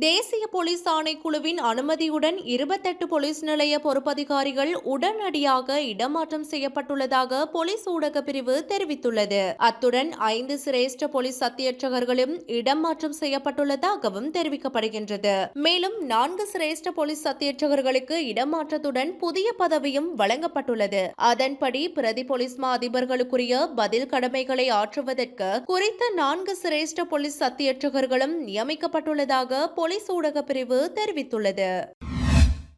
தேசிய போலீஸ் ஆணைக்குழுவின் அனுமதியுடன் இருபத்தெட்டு போலீஸ் நிலைய பொறுப்பதிகாரிகள் உடனடியாக இடமாற்றம் செய்யப்பட்டுள்ளதாக போலீஸ் ஊடக பிரிவு தெரிவித்துள்ளது. அத்துடன் ஐந்து சிரேஷ்ட போலீஸ் சத்தியட்சகர்களும் இடமாற்றம் செய்யப்பட்டுள்ளதாகவும் தெரிவிக்கப்படுகின்றது. மேலும் நான்கு சிரேஷ்ட போலீஸ் சத்தியட்சகர்களுக்கு இடமாற்றத்துடன் புதிய பதவியும் வழங்கப்பட்டுள்ளது. அதன்படி பிரதி போலீஸ் மா அதிபர்களுக்குரிய பதில் கடமைகளை ஆற்றுவதற்கு குறித்த நான்கு சிரேஷ்ட போலீஸ் சத்தியட்சகர்களும் நியமிக்கப்பட்டுள்ளதாக போலீஸ் ஊடக பிரிவு தெரிவித்துள்ளது.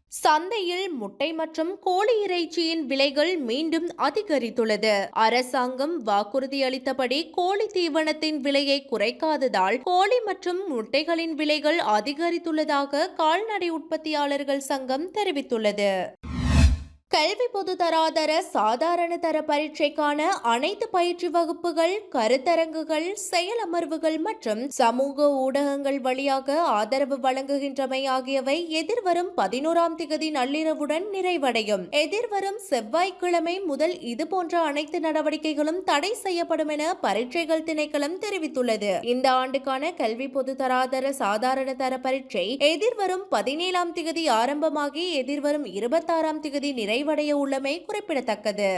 சந்தையில் முட்டை மற்றும் கோழி இறைச்சியின் விலைகள் மீண்டும் அதிகரித்துள்ளது. அரசாங்கம் வாக்குறுதி அளித்தபடி கோழி தீவனத்தின் விலையை குறைக்காததால் கோழி மற்றும் முட்டைகளின் விலைகள் அதிகரித்துள்ளதாக கால்நடை உற்பத்தியாளர்கள் சங்கம் தெரிவித்துள்ளது. கல்வி பொதுதராதர சாதாரண தர பரீட்சைக்கான அனைத்து பயிற்சி வகுப்புகள் கருத்தரங்குகள் செயலமர்வுகள் மற்றும் சமூக ஊடகங்கள் வழியாக ஆதரவு வழங்குகின்றமை ஆகியவை எதிர்வரும் பதினோராம் திகதி நள்ளிரவுடன் நிறைவடையும். எதிர்வரும் செவ்வாய்க்கிழமை முதல் இதுபோன்ற அனைத்து நடவடிக்கைகளும் தடை செய்யப்படும் என பரீட்சைகள் திணைக்களம் தெரிவித்துள்ளது. இந்த ஆண்டுக்கான கல்வி பொதுதராதர சாதாரண தர பரீட்சை எதிர்வரும் பதினேழாம் திகதி ஆரம்பமாகி எதிர்வரும் இருபத்தாறாம் திகதி நிறைவடைய உள்ளமை குறிப்பிடத்தக்கது.